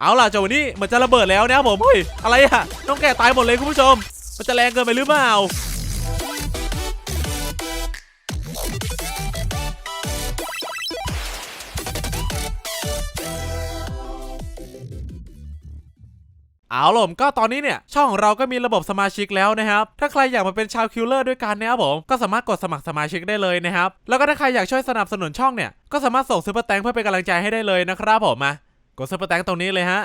เอาล่ะจังหวะนี้มันจะระเบิดแล้วนะครับผมเฮ้ยอะไรอะน้องแกะตายหมดเลยคุณผู้ชม มันจะแรงเกินไปหรือเปล่าเอาล่ะผมก็ตอนนี้เนี่ยช่องของเราก็มีระบบสมาชิกแล้วนะครับ ถ้าใครอยากมาเป็นชาวคิลเลอร์ด้วยกันนะครับผมก็สามารถกดสมัครสมาชิกได้เลยนะครับ แล้วก็ถ้าใครอยากช่วยสนับสนุนช่องเนี่ยก็สามารถส่งซุปเปอร์แตงเพื่อเป็นกำลังใจให้ได้เลยนะครับผมมา กดซุปเปอร์แตงตรงนี้เลยฮะ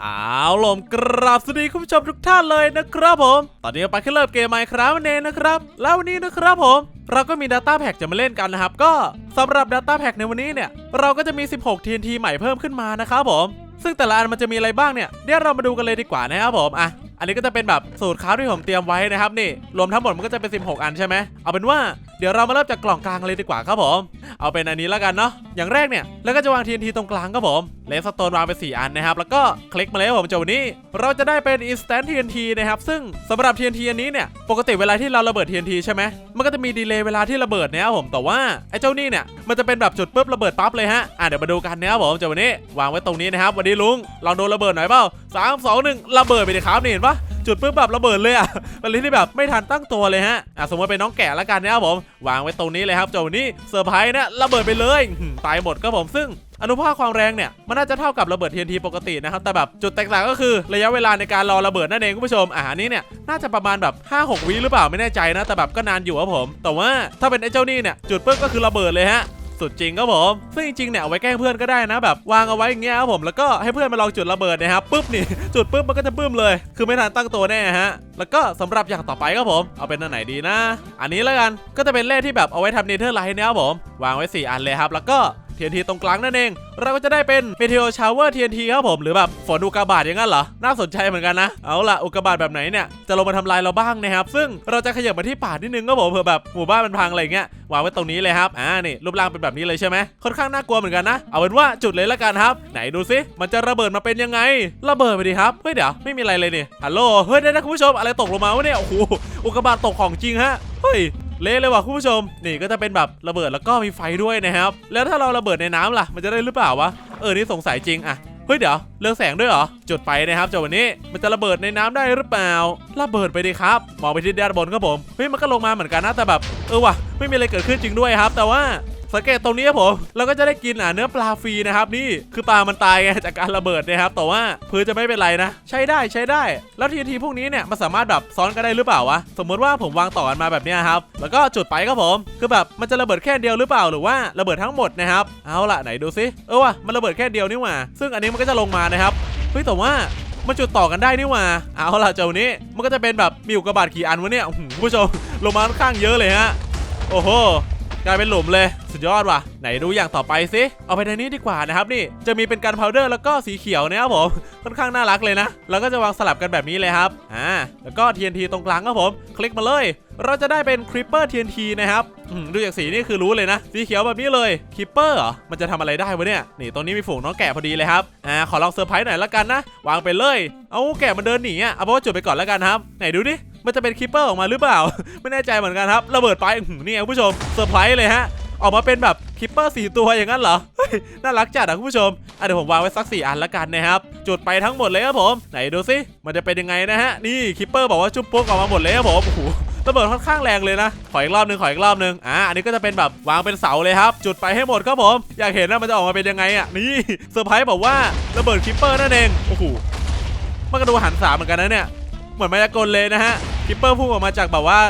เอาล่ะกราบสวัสดีคุณผู้ชมทุกท่านเลยนะครับผม ตอนนี้เราไปขึ้นเริ่มเกมไมค์ครับเนนะครับ แล้ววันนี้นะครับผม เราก็มี Data Pack จะมาเล่นกันนะครับ ก็สำหรับ Data Pack ในวันนี้เนี่ย เราก็จะมี 16 TNT ใหม่เพิ่มขึ้นมานะครับผม ซึ่งแต่ละอันมันจะมีอะไรบ้างเนี่ย เดี๋ยวเรามาดูกันเลยดีกว่านะครับผม อะ อันนี้ก็จะเป็นแบบสูตรค้าที่ผมเตรียมไว้นะครับนี่ รวมทั้งหมดมันก็จะเป็น 16 อันใช่ไหมเอาเป็นว่าเดี๋ยวเรามาเริ่มจากกล่องกลางเลยดีกว่าครับผม เอาเป็นอันนี้แล้วกันเนาะอย่างแรกเนี่ยแล้วก็จะวาง TNT ตรงกลางครับผมเลสโตนวางไป 4 อันนะครับ แล้วก็คลิกมาเลยผมจบวันนี้ เราจะได้เป็น instant TNT นะครับ ซึ่งสำหรับ TNT อันนี้เนี่ยปกติเวลาที่เราระเบิด TNT ใช่ไหมมันก็จะมีดีเลย์เวลาที่ระเบิดนะครับผมแต่ว่าไอ้เจ้านี่เนี่ยมันจะเป็นแบบจุดปุ๊บระเบิดปั๊บเลยฮะอะเดี๋ยวมาดูกันนะครับผมจบวันนี้ วางไว้ตรงนี้นะครับวันนี้ลุงลองโดนระเบิดหน่อยเปล่าสามสองหนึ่งระเบิดไปเลยครับนี่เห็นปะจุดปุ๊บแบบระเบิดเลยอะเป็นอะไรที่แบบไม่ทันตั้งตัวเลยฮะอะสมมติเป็นน้องแกะล้วกันนะครับผม วางไว้ตรงนี้เลยครับจบวันนี้เซอร์ไพรส์นะระเบิดไปเลยตายหมดก็ผมซึ่งอนุภาคความแรงเนี่ยมันน่าจะเท่ากับระเบิด TNT ปกตินะครับ แต่แบบจุดแตกต่างก็คือระยะเวลาในการรอระเบิดนั่นเองคุณผู้ชมอ่าอันนี้เนี่ยน่าจะประมาณแบบ 5-6 วิหรือเปล่าไม่แน่ใจนะ แต่แบบก็นานอยู่ครับผม แต่ว่าถ้าเป็นไอ้เจ้านี่เนี่ยจุดปุ๊บก็คือระเบิดเลยฮะ สุดจริงครับผมซึ่งจริงๆเนี่ยเอาไว้แกล้งเพื่อนก็ได้นะแบบวางเอาไว้อย่างเงี้ยครับผมแล้วก็ให้เพื่อนมาลองจุดระเบิดนะครับปุ๊บนี่จุดปุ๊บมันก็จะบึ้มเลย คือไม่ทันตั้งตัวแน่ฮะแล้วก็สำหรับอย่างต่อไปครับผมเอาเป็นอันไหนดีนะ อันนี้แล้วกันก็จะเป็นเลขที่แบบเอาไว้ทำเนเธอร์ไลท์นะครับผม วางไว้ 4 อันเลยครับ แล้วก็ TNT ตรงกลางนั่นเอง เราก็จะได้เป็น Meteor Shower TNT ครับผม หรือแบบฝนอุกกาบาตอย่างนั้นเหรอ น่าสนใจเหมือนกันนะ เอาล่ะ อุกกาบาตแบบไหนเนี่ยจะลงมาทำลายเราบ้างนะครับ ซึ่งเราจะขยับมาที่ป่านิดนึงครับผมเผื่อแบบหมู่บ้านมันพังอะไรเงี้ยวางไว้ตรงนี้เลยครับ อ่า นี่รูปร่างเป็นแบบนี้เลยใช่ไหมค่อนข้างน่ากลัวเหมือนกันนะ เอาเป็นว่าจุดเลยละกันครับ ไหนดูซิ มันจะระเบิดมาเป็นยังไง ระเบิดไปดิครับ เฮ้ยเดี๋ยวไม่มีอะไรเลยนี่ฮัลโหล เฮ้ยได้นะคุณผู้ชมอะไรตกลงมาวะเนี่ย โอ้โห อุกกาบาตตกของจริงฮะ เฮ้ย เละเลยว่ะคุณผู้ชม นี่ก็จะเป็นแบบระเบิดแล้วก็มีไฟด้วยนะครับ แล้วถ้าเราระเบิดในน้ำล่ะ มันจะได้หรือเปล่าวะ เออ นี่สงสัยจริงอะเฮ้ยเดี๋ยวเรืองแสงด้วยเหรอ จุดไฟนะครับจบวันนี้มันจะระเบิดในน้ำได้หรือเปล่า ระเบิดไปดีครับมองไปที่ด้านบนครับผม เฮ้ยมันก็ลงมาเหมือนกันนะแต่แบบ เออว่ะไม่มีอะไรเกิดขึ้นจริงด้วยครับ แต่ว่า สังเกตตรงนี้ครับผมเราก็จะได้กินอะเนื้อปลาฟรีนะครับนี่คือปลามันตายไงจากการระเบิดนะครับแต่ว่าพื้นจะไม่เป็นไรนะ ใช้ได้ใช้ได้ แล้วทีทีพวกนี้เนี่ยมันสามารถแบบซ้อนกันได้หรือเปล่าวะสมมติว่าผมวางต่อกันมาแบบนี้ครับแล้วก็จุดไปครับผมคือแบบมันจะระเบิดแค่เดียวหรือเปล่าหรือว่าระเบิดทั้งหมดนะครับเอาล่ะไหนดูซิเออว่ะมันระเบิดแค่เดียวนี่หว่า ซึ่งอันนี้มันก็จะลงมานะครับเฮ้ยแต่ว่ามันจุดต่อกันได้นี่หว่า เอาล่ะเจ้านี้ มันก็จะเป็นแบบมีอุกกาบาตกี่อันวะเนี่ยผู้ชมลงมาค่อนข้างเยอะเลยฮะ โอ้โห กลายเป็นหลุมเลย สุดยอดว่ะ ไหนดูอย่างต่อไปสิ เอาไปทางนี้ดีกว่านะครับนี่ จะมีเป็นการพาวเดอร์แล้วก็สีเขียวนะครับผม ค่อนข้างน่ารักเลยนะ แล้วก็จะวางสลับกันแบบนี้เลยครับ อ่า แล้วก็ TNT ตรงกลางครับผม คลิกมาเลย เราจะได้เป็น Creeper TNT นะครับดูจากสีนี่คือรู้เลยนะ สีเขียวแบบนี้เลย Creeper เหรอ มันจะทำอะไรได้วะเนี่ย นี่ตรงนี้มีฝูงน้องแกะพอดีเลยครับ อ่า ขอลองเซอร์ไพรส์หน่อยละกันนะ วางไปเลย เอาแกะมันเดินหนีอะ เอาเป็นว่าจุดไปก่อนล้วกันครับ ไหนดูดิ มันจะเป็นคิปเปอร์ออกมาหรือเปล่า ไม่แน่ใจเหมือนกันครับระเบิดไปนี่ไงคุณผู้ชมเซอร์ไพรส์เลยฮะออกมาเป็นแบบคิปเปอร์สี่ตัวอย่างนั้นเหรอ น่ารักจัดอะคุณผู้ชมอะเดี๋ยวผมวางไว้สักสี่อันละกันนะครับ จุดไปทั้งหมดเลยครับผม ไหนดูสิมันจะเป็นยังไงนะฮะ นี่คิปเปอร์บอกว่าจุ๊บปุ๊กออกมาหมดเลยครับผม โอ้โหระเบิดค่อนข้างแรงเลยนะ ขออีกรอบหนึงขออีกรอบหนึง อ่าอันนี้ก็จะเป็นแบบวางเป็นเสาเลยครับ จุดไปให้หมดครับผม อยากเห็นนะมันจะออกมาเป็นยังไงอะ นี่เซอร์ไพรส์บอกว่าระเบิดคิปเปอร์นั่นเอง โอ้โห มันก็ดูหันสามเหมือนกันนะเนี่ย เหมือนมายากลเลยนะฮะคิปเปอร์พุ่งออกมาจากแบบว่า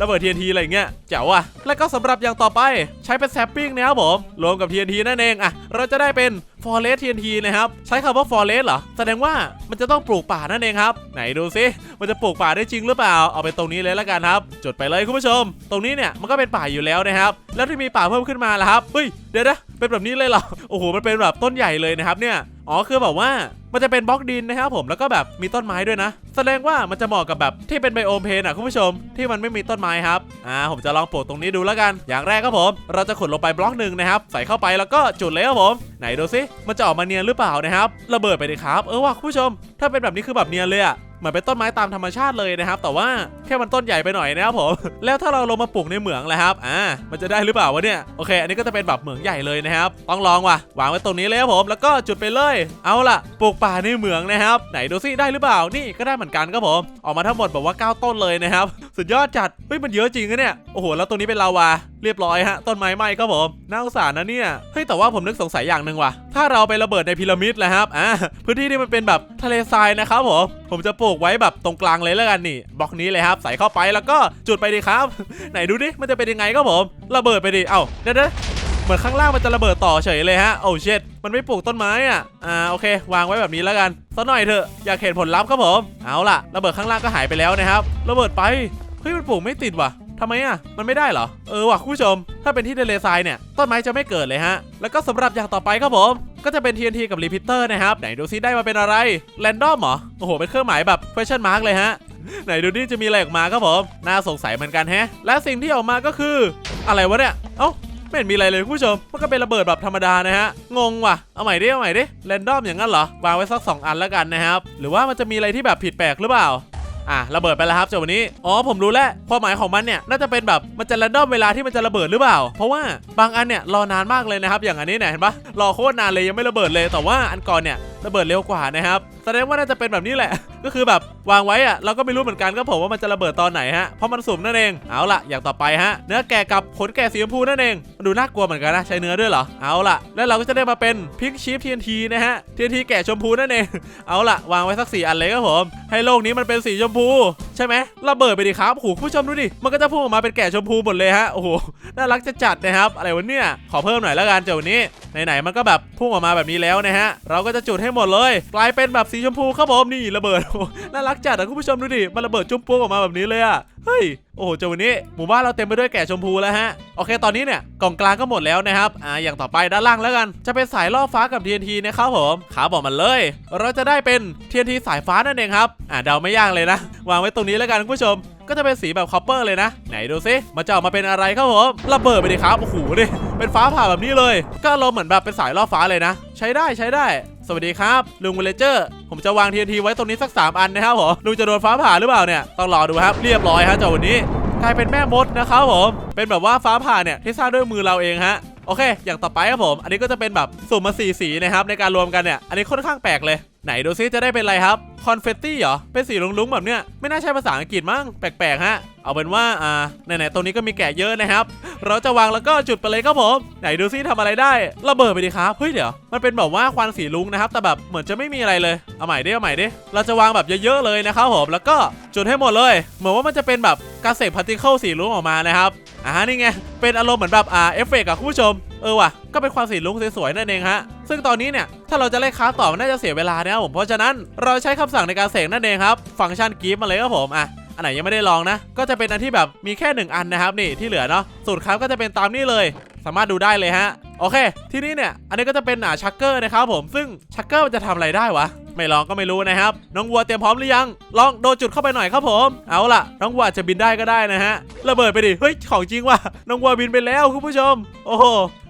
ระเบิด TNT อะไรอย่างเงี้ยแจ๋วอะแล้วก็สำหรับอย่างต่อไปใช้เป็นแซปปิ้งนะครับผมรวมกับ TNT นั่นเองอะเราจะได้เป็น Forest TNT นะครับ ใช้คำว่า Forest เหรอ แสดงว่ามันจะต้องปลูกป่านั่นเองครับ ไหนดูซิมันจะปลูกป่าได้จริงหรือเปล่า เอาไปตรงนี้เลยแล้วกันครับ จดไปเลยคุณผู้ชม ตรงนี้เนี่ยมันก็เป็นป่าอยู่แล้วนะครับ แล้วที่มีป่าเพิ่มขึ้นมาล่ะครับเฮ้ยเดี๋ยวนะเป็นแบบนี้เลยเหรอโอ้โหมันเป็นแบบต้นใหญ่เลยนะครับเนี่ย อ๋อคือแบบว่ามันจะเป็นบล็อกดินนะครับผมแล้วก็แบบมีต้นไม้ด้วยนะ แสดงว่ามันจะเหมาะกับแบบที่เป็นไบโอมเพนอะคุณผู้ชมที่มันไม่มีต้นไม้ครับอ่าผมจะลองปลูกตรงนี้ดูแล้วกัน อย่างแรกครับผม เราจะขุดลงไปบล็อกหนึ่งนะครับ ใส่เข้าไปแล้วก็จุดเลยครับผม ไหนดูซิมันจะออกมาเนียนหรือเปล่านะครับระเบิดไปดิครับ เออว่ะคุณผู้ชม ถ้าเป็นแบบนี้คือแบบเนียนเลยอะ เหมือนเป็นต้นไม้ตามธรรมชาติเลยนะครับ แต่ว่าแค่มันต้นใหญ่ไปหน่อยนะครับผม แล้วถ้าเราลงมาปลูกในเหมืองแหละครับ อ่า มันจะได้หรือเปล่าวะเนี่ย โอเค อันนี้ก็จะเป็นแบบเหมืองใหญ่เลยนะครับ ต้องลองว่ะ วางไว้ตรงนี้เลยครับผม แล้วก็จุดไปเลย เอาล่ะ ปลูกป่าในเหมืองนะครับ ไหนดูซิได้หรือเปล่า นี่ก็ได้เหมือนกันครับผม ออกมาทั้งหมดแบบว่า 9 ต้นเลยนะครับ สุดยอดจัด เฮ้ย มันเยอะจริงนะเนี่ย โอ้โห แล้วตรงนี้เป็นลาวา เรียบร้อยฮะต้นไม้ไหม้ครับผมน่าสงสารนะเนี่ยเฮ้ยแต่ว่าผมนึกสงสัยอย่างหนึ่งว่ะถ้าเราไประเบิดในพีระมิดแหละครับอ่าพื้นที่ที่มันเป็นแบบทะเลทรายนะครับผมผมจะปลูกไว้แบบตรงกลางเลยแล้วกันนี่บล็อกนี้เลยครับ ใส่เข้าไปแล้วก็จุดไปดิครับ ไหนดูดิมันจะเป็นยังไงครับผมระเบิดไปดิเอ้าเดี๋ยวๆเหมือนข้างล่างมันจะระเบิดต่อเฉยเลยฮะโอ้เช็ดมันไม่ปลูกต้นไม้อะ อ่าโอเค วางไว้แบบนี้แล้วกันสักหน่อยเถอะอยากเห็นผลลัพธ์ครับผม เอาล่ะระเบิดข้างล่างก็หายไปแล้วนะครับระเบิดไปเฮ้ยมันปลูกไม่ติดว่ะ ทำไมอะ มันไม่ได้เหรอ เออว่ะคุณผู้ชม ถ้าเป็นที่ทะเลทรายเนี่ย ต้นไม้จะไม่เกิดเลยฮะ แล้วก็สำหรับอย่างต่อไปครับผม ก็จะเป็น TNT กับ Repeater นะครับ ไหนดูซิได้มาเป็นอะไร แรนดอมเหรอ โอ้โห เป็นเครื่องหมายแบบ question mark เลยฮะ ไหนดูนี่จะมีอะไรออกมาครับผม น่าสงสัยเหมือนกันแฮะ และสิ่งที่ออกมาก็คือ อะไรวะเนี่ย เอ้าไม่เห็นมีอะไรเลยคุณผู้ชม มันก็เป็นระเบิดแบบธรรมดานะฮะ งงว่ะ เอาใหม่ดิ เอาใหม่ดิ แรนดอมอย่างนั้นเหรอ วางไว้สัก 2 อันแล้วกันนะครับ หรือว่ามันจะมีอะไรที่แบบผิดแปลกหรือเปล่า อะระเบิดไปแล้วครับจบวันนี้อ๋อผมรู้แล้วความหมายของมันเนี่ยน่าจะเป็นแบบมันจะแรนดอมเวลาที่มันจะระเบิดหรือเปล่า เพราะว่าบางอันเนี่ยรอนานมากเลยนะครับ อย่างอันนี้เนี่ยเห็นปะรอโคตรนานเลยยังไม่ระเบิดเลยแต่ว่าอันก่อนเนี่ย ระเบิดเร็วกว่านะครับแสดงว่าน่าจะเป็นแบบนี้แหละ ก็คือแบบวางไว้อะเราก็ไม่รู้เหมือนกันก็ผมว่ามันจะระเบิดตอนไหนฮะเพราะมันสุ่มนั่นเองเอาล่ะอย่างต่อไปฮะ เนื้อแกะกับขนแกะสีชมพูนั่นเองมันดูน่ากลัวเหมือนกันนะใช้เนื้อด้วยเหรอเอาล่ะแล้วเราก็จะได้มาเป็นพิงชีฟ TNT นะฮะ TNT แกะชมพูนั่นเองเอาล่ะวางไว้สักสี่อันเลยครับผมให้โลกนี้มันเป็นสีชมพู ใช่ไหมระเบิดไปดิครับโอ้โหผู้ชมดูดิมันก็จะพุ่งออกมาเป็นแกะชมพูหมดเลยฮะโอ้โหน่ารักจะจัดนะครับอะไรวะเนี่ยขอเพิ่มหน่อยล้วกันเจ้าวันนี้ไหนๆมันก็แบบพุ่งออกมาแบบนี้แล้วนะฮะเราก็จะจุดให้หมดเลย กลายเป็นแบบสีชมพูครับผมนี่ระเบิดน่ารักจัดอะคุณผู้ชมดูดิมันระเบิดจุ้มปุ้งออกมาแบบนี้เลยอะเฮ้ยโอ้โหเจ้าวันนี้หมู่บ้านเราเต็มไปด้วยแกะชมพูแล้วฮะโอเคตอนนี้เนี่ยกล่องกลางก็หมดแล้วนะครับอ่าอย่างต่อไปด้านล่างแล้วกัน จะเป็นสายล่อฟ้ากับ TNT นะครับผมขาบอกมันเลย เราจะได้เป็น TNT สายฟ้านั่นเองครับอ่าเดาไม่ยากเลยนะ วางไว้ตรงนี้แล้วกันคุณผู้ชมก็จะเป็นสีแบบคอปเปอร์เลยนะ ไหนดูซิมันจะออกมาเป็นอะไรครับผมระเบิดไปดิครับโอ้โหดิ เป็นฟ้าผ่าแบบนี้เลย ก็เราเหมือนแบบเป็นสายล่อฟ้าเลยนะ ใช้ได้ใช้ได้ สวัสดีครับลุงเวลเจอร์ ผมจะวางเททีไว้ตรงนี้สัก 3 อันนะครับผมลุงจะโดนฟ้าผ่าหรือเปล่าเนี่ยต้องรอดูครับเรียบร้อยฮะเจ้าวันนี้กลายเป็นแม่มดนะครับผมเป็นแบบว่าฟ้าผ่าเนี่ยที่สร้างด้วยมือเราเองฮะ โอเค อย่างต่อไปครับผม อันนี้ก็จะเป็นแบบสุ่มมาสีสีนะครับในการรวมกันเนี่ย อันนี้ค่อนข้างแปลกเลย ไหนดูซิจะได้เป็นอะไรครับ คอนเฟตตี้เหรอ เป็นสีลุ้งๆแบบเนี้ย ไม่น่าใช่ภาษาอังกฤษมั้ง แปลกๆฮะ เอาเป็นว่า อ่า ไหนๆ ตรงนี้ก็มีแกะเยอะนะครับ เราจะวางแล้วก็จุดไปเลยครับผม ไหนดูซิทำอะไรได้ ระเบิดไปดิครับ เฮ้ยเดี๋ยว มันเป็นแบบว่าควันสีลุ้งนะครับ แต่แบบเหมือนจะไม่มีอะไรเลย เอาใหม่ดิ เอาใหม่ดิ เราจะวางแบบเยอะๆเลยนะครับผม แล้วก็จุดให้หมดเลย เหมือนว่ามันจะเป็นแบบการเสกพาร์ติเคิลสีลุ้งออกมานะครับ อ่านี่ไง เป็นอารมณ์เหมือนแบบอ่าเอฟเฟกต์อะคุณผู้ชม เออว่ะ ก็เป็นความสีลุ้งสวยๆนั่นเองฮะ ซึ่งตอนนี้เนี่ย ถ้าเราจะเล่นค้าต่อมันน่าจะเสียเวลานะครับผม เพราะฉะนั้นเราใช้คำสั่งในการเสกนั่นเองครับ ฟังก์ชันกีฟมาเลยครับผมอะอันไหนยังไม่ได้ลองนะ ก็จะเป็นอันที่แบบมีแค่หนึ่งอันนะครับนี่ที่เหลือเนาะ สูตรครับก็จะเป็นตามนี้เลย สามารถดูได้เลยฮะ โอเค ที่นี่เนี่ย อันนี้ก็จะเป็นอ่าชักเกอร์นะครับผม ซึ่งชักเกอร์มันจะทำอะไรได้วะ ไม่ลองก็ไม่รู้นะครับ น้องวัวเตรียมพร้อมหรือยัง ลองโดนจุดเข้าไปหน่อยครับผม เอาล่ะ น้องวัวจจะบินได้ก็ได้นะฮะ ระเบิดไปดิ เฮ้ย ของจริงว่ะ น้องวัวบินไปแล้วคุณผู้ชม โอ้โห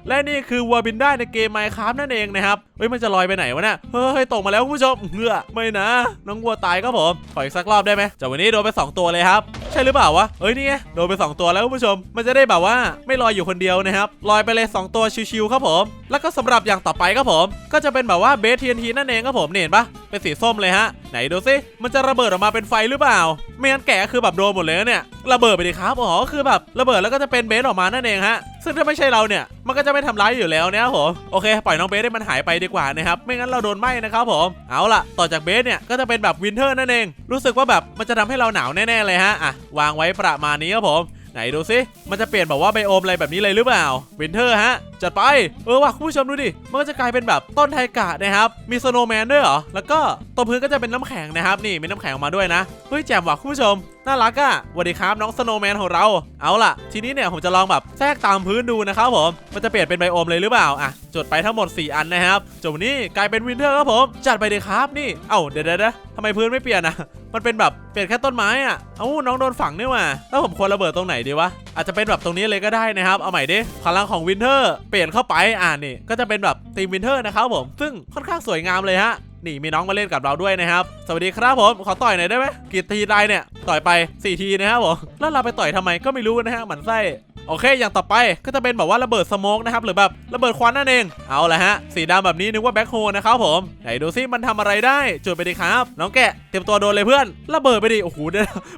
และนี่คือวัวบินได้ในเกม Minecraft นั่นเองนะครับเฮ้ยมันจะลอยไปไหนวะเนี่ยเฮ้ยตกมาแล้วคุณผู้ชมเหือไม่นะ น้องวัวตายครับผมขออีกสักรอบได้ไหมจากวันนี้โดนไป 2 ตัวเลยครับ ใช่หรือเปล่าวะเฮ้ยนี่ไงโดนไป 2 ตัวแล้วคุณผู้ชม มันจะได้แบบว่าไม่ลอยอยู่คนเดียวนะครับลอยไปเลย 2 ตัวชิวๆครับผม แล้วก็สำหรับอย่างต่อไปครับผม ก็จะเป็นแบบว่าเบส TNT นั่นเองครับผมเนียเห็นปะเป็นสีส้มเลยฮะไหนดูสิมันจะระเบิดออกมาเป็นไฟหรือเปล่า ไม่งั้นแกะคือแบบโดนหมดเลยเนี่ยระเบิดไปดิครับอ๋อคือแบบระเบิดแล้วก็จะเป็นเบสออกมานั่นเองฮะ ซึ่งถ้าไม่ใช่เราเนี่ย มันก็จะไม่ทำร้ายอยู่แล้วนะครับผมโอเค ปล่อยน้องเบสให้มันหายไปดีกว่านะครับ ไม่งั้นเราโดนไหม้นะครับผม เอาล่ะ ต่อจากเบสเนี่ย ก็จะเป็นแบบวินเทอร์นั่นเอง รู้สึกว่าแบบมันจะทำให้เราหนาวแน่ๆเลยฮะ อะ วางไว้ประมาณนี้ครับผม ไหนดูซิ มันจะเปลี่ยนแบบว่าไบโอมอะไรแบบนี้เลยหรือเปล่า วินเทอร์ฮะ จัดไป เออว่ะคุณผู้ชมดูดิ มันก็จะกลายเป็นแบบต้นไทกะนะครับ มีสโนว์แมนด้วยเหรอ แล้วก็ตรงพื้นก็จะเป็นน้ำแข็งนะครับ นี่มีน้ำแข็งออกมาด้วยนะ เฮ้ยแจ่มว่ะคุณผู้ชม น่ารักอะสวัสดีครับน้องสโนว์แมนของเรา เอาล่ะ ทีนี้เนี่ยผมจะลองแบบแทรกตามพื้นดูนะครับผม มันจะเปลี่ยนเป็นไบโอมเลยหรือเปล่า อะ จดไปทั้งหมด 4 อันนะครับจบนี้กลายเป็นวินเทอร์ครับผม จัดไปเลยครับนี่ เอ้าเดี๋ยวเดี๋ยวเดะทำไมพื้นไม่เปลี่ยนอะมันเป็นแบบเปลี่ยนแค่ต้นไม้อะเอ้าน้องโดนฝังนี่ว่าแล้วผมควรระเบิดตรงไหนดีวะ อาจจะเป็นแบบตรงนี้เลยก็ได้นะครับ เอาใหม่ดิ พลังของวินเทอร์เปลี่ยนเข้าไปอ่านี่ก็จะเป็นแบบธีมวินเทอร์นะครับผมซึ่งค่อนข้างสวยงามเลยฮะนี่มีน้องมาเล่นกับเราด้วยนะครับ สวัสดีครับผม ขอต่อยหน่อยได้ไหมกี่ทีได้เนี่ย ต่อยไป 4 ทีนะครับผม แล้วเราไปต่อยทำไมก็ไม่รู้นะฮะหมันไส้โอเค อย่างต่อไปก็จะเป็นแบบว่าระเบิดสโมกนะครับ หรือแบบระเบิดควันนั่นเอง เอาละฮะ สีดำแบบนี้นึกว่าแบ็คโฮนะครับผม ไหนดูซิมันทำอะไรได้จุดไปดิครับ น้องแกะเตรียมตัวโดนเลยเพื่อน ระเบิดไปดิ โอ้โห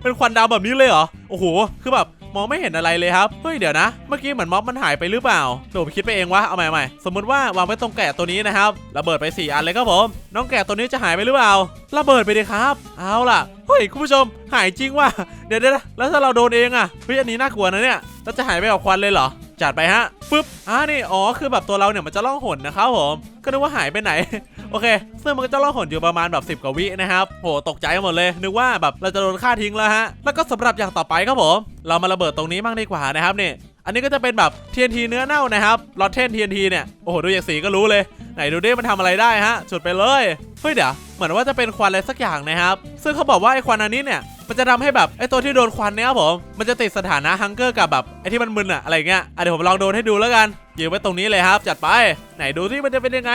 เป็นควันดำแบบนี้เลยเหรอ โอ้โห คือแบบ มองไม่เห็นอะไรเลยครับ เฮ้ยเดี๋ยวนะ เมื่อกี้เหมือนม็อบมันหายไปหรือเปล่าหนูคิดไปเองวะ เอาใหม่ใหม่สมมติว่าวางไว้ตรงแกะตัวนี้นะครับ ระเบิดไป 4 อันเลยครับผม น้องแกะตัวนี้จะหายไปหรือเปล่า ระเบิดไปเลยครับ เอาล่ะ เฮ้ยคุณผู้ชม หายจริงว่ะ เดี๋ยวเดี๋ยวนะแล้วถ้าเราโดนเองอะเฮ้ยอันนี้น่ากลัวนะเนี่ย แล้วจะหายไปกับควันเลยเหรอ จัดไปฮะปึ๊บอ่านี่อ๋อคือแบบตัวเราเนี่ยมันจะล่องหนนะครับผมก็นึกว่าหายไปไหน โอเค ซึ่งมันก็จะล่องหนอยู่ประมาณแบบ 10กว่าวินะครับโหตกใจหมดเลย นึกว่าแบบเราจะโดนฆ่าทิ้งแล้วฮะ แล้วก็สำหรับอย่างต่อไปครับผม เรามาระเบิดตรงนี้บ้างดีกว่านะครับเนี่ยอันนี้ก็จะเป็นแบบ TNT เนื้อเน่านะครับลอตเทน TNT เนี่ย โอ้โห ดูอย่างสีก็รู้เลย ไหนดูดิมันทำอะไรได้ฮะจุดไปเลยเฮ้ยเดี๋ยวเหมือนว่าจะเป็นควันอะไรสักอย่างนะครับ ซึ่งเขาบอกว่าไอ้ควันอันนี้เนี่ยมันจะทำให้แบบไอ้ตัวที่โดนควันเนี่ยครับผมมันจะติดสถานะฮังเกอร์กับแบบไอ้ที่มันมึนอะอะไรเงี้ยเดี๋ยวผมลองโดนให้ดูแล้วกันยืนไว้ตรงนี้เลยครับ จัดไป ไหนดูที่มันจะเป็นยังไง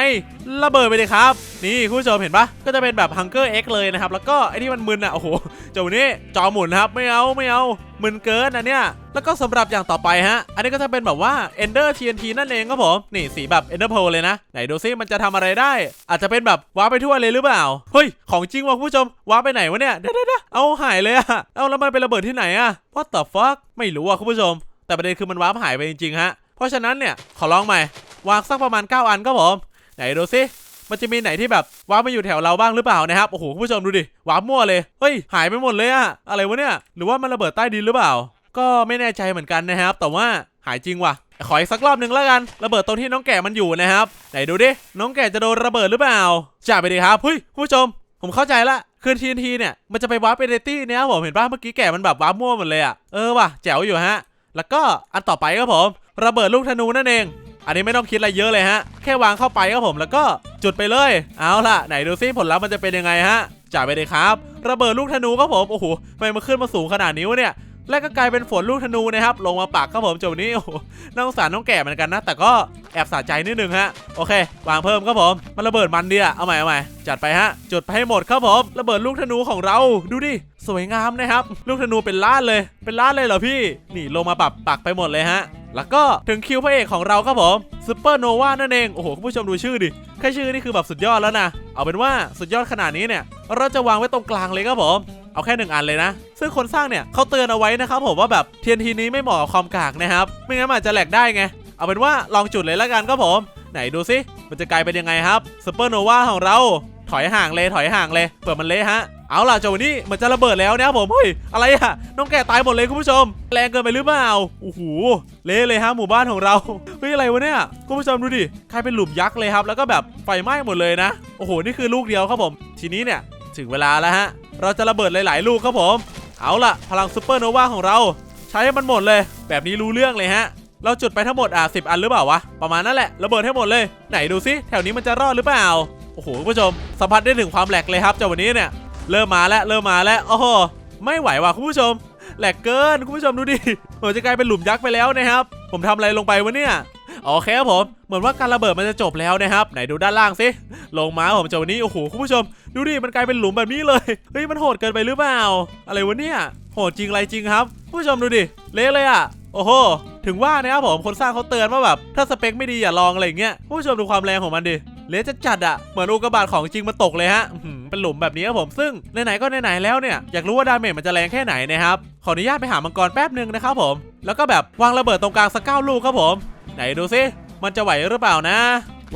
ระเบิดไปเลยครับ นี่คุณผู้ชมเห็นปะก็จะเป็นแบบฮังเกอร์ X เลยนะครับ แล้วก็ไอ้ที่มันมึนอะโอ้โหจ้านี้จอหมุนครับไม่เอาไม่เอามึนเกินอันเนี้ยแล้วก็สำหรับอย่างต่อไปฮะ อันนี้ก็จะเป็นแบบว่า Ender TNT นั่นเองครับผมนี่สีแบบ Ender Pearl เลยนะไหนดูซิมันจะทำอะไรได้ อาจจะเป็นแบบว้าไปทั่วเลยหรือเปล่า เฮ้ย ของจริงว่ะคุณผู้ชมว้าไปไหนวะเนี่ยเดี๋ยวเดี๋ยวเอาหายเลยอะเอาแล้วมันไประเบิดที่ไหนอะ What the fuck ไม่รู้อะคุณผู้ชม แต่ประเด็นคือมันว้าร์ปหายไปจริงๆฮะ เพราะฉะนั้นเนี่ยขอลองใหม่วางสักประมาณ 9 อันครับผม ไหนดูซิมันจะมีไหนที่แบบว้าร์ปมาอยู่แถวเราบ้างหรือเปล่านะครับ โอ้โหคุณผู้ชมดูดิว้ามั่วเลย เฮ้ย หายไปหมดเลยอะอะไรวะเนี่ย หรือว่ามันระเบิดใต้ดินหรือเปล่า ก็ไม่แน่ใจเหมือนกันนะครับ แต่ว่าหายจริงว่ะ ขออีกสักรอบหนึ่งแล้วกันระเบิดตรงที่น้องแก่มันอยู่นะครับไหนดูดิน้องแก่จะโดนระเบิดหรือเปล่าจ่าไปดิครับเฮ้ยผู้ชม ผมเข้าใจละคือทีนทีเนี่ยมันจะไปวาร์ปไปเรตี้เนี่ยครับผมเห็นป่ะเมื่อกี้แก่มันแบบวาร์ปมั่วหมดเลยอะเออว่ะแจ๋วอยู่ฮะ แล้วก็อันต่อไปครับผมระเบิดลูกธนูนั่นเอง อันนี้ไม่ต้องคิดอะไรเยอะเลยฮะ แค่วางเข้าไปครับผมแล้วก็จุดไปเลย เอาล่ะ ไหนดูซิผลลัพธ์มันจะเป็นยังไงฮะจ่ายไปเลยครับ ระเบิดลูกธนูครับผม โอ้โหทำไมมันขึ้นมาสูงขนาดนี้วะเนี่ย แล้วก็กลายเป็นฝนลูกธนูนะครับ ลงมาปักครับผมจ้านี้โอ้โหน่าสงสารน้องแก่เหมือนกันนะ แต่ก็แอบสะใจนิดนึงฮะ โอเค วางเพิ่มครับผม มันระเบิดมันเดียเอาใหม่เอาใหม่ จัดไปฮะ จุดไปให้หมดครับผม ระเบิดลูกธนูของเรา ดูดิ สวยงามนะครับ ลูกธนูเป็นล้านเลย เป็นล้านเลยเหรอพี่ นี่ลงมาปักปักไปหมดเลยฮะ แล้วก็ถึงคิวพระเอกของเราครับผมซูเปอร์โนวานั่นเอง โอ้โหคุณผู้ชมดูชื่อดิ แค่ชื่อนี่คือแบบสุดยอดแล้วนะ เอาเป็นว่าสุดยอดขนาดนี้เนี่ย เราจะวางไว้ตรงกลางเลยครับผมเอาแค่หนึ่งอันเลยนะ ซึ่งคนสร้างเนี่ยเขาเตือนเอาไว้นะครับผมว่าแบบเทียนทีนี้ไม่เหมาะกับความกากนะครับ ไม่งั้นอาจจะแหลกได้ไง เอาเป็นว่าลองจุดเลยแล้วกันครับผม ไหนดูซิมันจะกลายเป็นยังไงครับซูเปอร์โนวาของเราถอยห่างเลยถอยห่างเลยเปิดมันเละฮะเอาล่ะจาวันนี้มันจะระเบิดแล้วนะครับผมเฮ้ยอะไรอะน้องแก่ตายหมดเลยคุณผู้ชม แรงเกินไปหรือเปล่าโอ้โหเละเลยฮะหมู่บ้านของเราเฮ้ยอะไรวะเนี่ยคุณผู้ชมดูดิกลายเป็นหลุมยักษ์เลยครับ แล้วก็แบบไฟไหม้หมดเลยนะโอ้โหนี่คือลูกเดียวครับผม ทีนี้เนี่ย ถึงเวลาแล้วฮะ เราจะระเบิดหลาย ๆ ลูกครับผม เอาล่ะ พลังซูเปอร์โนวาของเรา ใช้ให้มันหมดเลย แบบนี้รู้เรื่องเลยฮะ เราจุดไปทั้งหมดอะสิอันหรือเปล่าวะ ประมาณนั้นแหละ ระเบิดให้หมดเลย ไหนดูซิ แถวนี้มันจะรอดหรือเปล่า โอ้โหคุณผู้ชม สัมผัสได้ถึงความแหลกเลยครับเจ้าวันนี้เนี่ย เริ่มมาแล้ว เริ่มมาแล้ว โอ้โห ไม่ไหวว่ะคุณผู้ชม แหลกเกิน คุณผู้ชมดูดิเหมือนจะกลายเป็นหลุมยักษ์ไปแล้วนะครับ ผมทำอะไรลงไปวะเนี่ย โอเคครับผม เหมือนว่าการระเบิดมันจะจบแล้วนะครับ ไหนดูด้านล่างสิ ลงมาผมจ้าวันนี้ โอ้โห คุณผู้ชม ดูดิ มันกลายเป็นหลุมแบบนี้เลย เฮ้ย มันโหดเกินไปหรือเปล่า อะไรวะเนี่ย โหดจริงอะไรจริงครับ ผู้ชมดูดิ เละเลยอะ โอ้โห ถึงว่านะครับผม คนสร้างเขาเตือนว่าแบบ ถ้าสเปคไม่ดีอย่าลองอะไรเงี้ย ผู้ชมดูความแรงของมันดิ เละจะจัดอะเหมือนอุกกาบาตของจริงมาตกเลยฮะเป็นหลุมแบบนี้ครับผม ซึ่งไหนๆก็ไหนๆแล้วเนี่ย อยากรู้ว่าดาเมจมันจะแรงแค่ไหนนะครับ ขออนุญาตไปหามังกรแป๊บหนึ่งนะครับผม แล้วก็แบบวางระเบิดตรงกลางสักเก้าลูกครับผม ไหนดูซิมันจะไหวหรือเปล่านะ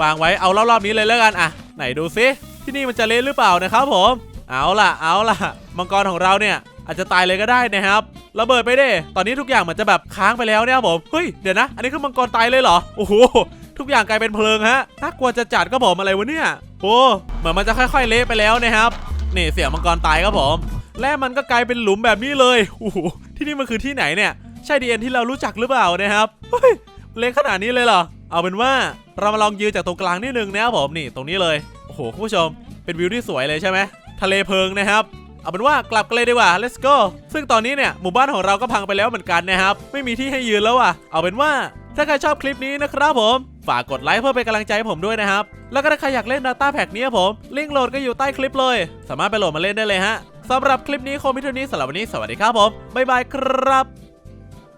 วางไว้เอารอบๆนี้เลยแล้วกันอะไหนดูซิที่นี่มันจะเละหรือเปล่านะครับผม เอาล่ะ เอาล่ะ มังกรของเราเนี่ยอาจจะตายเลยก็ได้นะครับระเบิดไปเด้ตอนนี้ทุกอย่างเหมือนจะแบบค้างไปแล้วเนี่ยผมเฮ้ยเดี๋ยวนะ อันนี้คือมังกรตายเลยเหรอโอ้โหทุกอย่างกลายเป็นเพลิงฮะน่ากลัวจะจัดก็ผมอะไรวะเนี่ยโอ้เหมือนมันจะค่อยๆเละไปแล้วนะครับนี่เสียงมังกรตายครับผม และมันก็กลายเป็นหลุมแบบนี้เลยโอ้โหที่นี่มันคือที่ไหนเนี่ยใช่ดีเอ็นที่เรารู้จักหรือเปล่านะครับเฮ้ย เละขนาดนี้เลยเหรอ เอาเป็นว่าเรามาลองยืนจากตรงกลางนิดนึงนะครับผมนี่ตรงนี้เลย โอ้โหคุณผู้ชม เป็นวิวที่สวยเลยใช่ไหมทะเลเพลิงนะครับเอาเป็นว่ากลับกันเลยดีกว่า let's go ซึ่งตอนนี้เนี่ยหมู่บ้านของเราก็พังไปแล้วเหมือนกันนะครับ ไม่มีที่ให้ยืนแล้วอะ เอาเป็นว่าถ้าใครชอบคลิปนี้นะครับผม ฝากกดไลค์เพื่อเป็นกำลังใจให้ผมด้วยนะครับ แล้วก็ถ้าใครอยากเล่น Data Pack เนี้ยผม ลิงก์โหลดก็อยู่ใต้คลิปเลย สามารถไปโหลดมาเล่นได้เลยฮะสำหรับคลิปนี้โคมิเทานี้สำหรับวันนี้สวัสดีครับผมบ๊ายบายครับ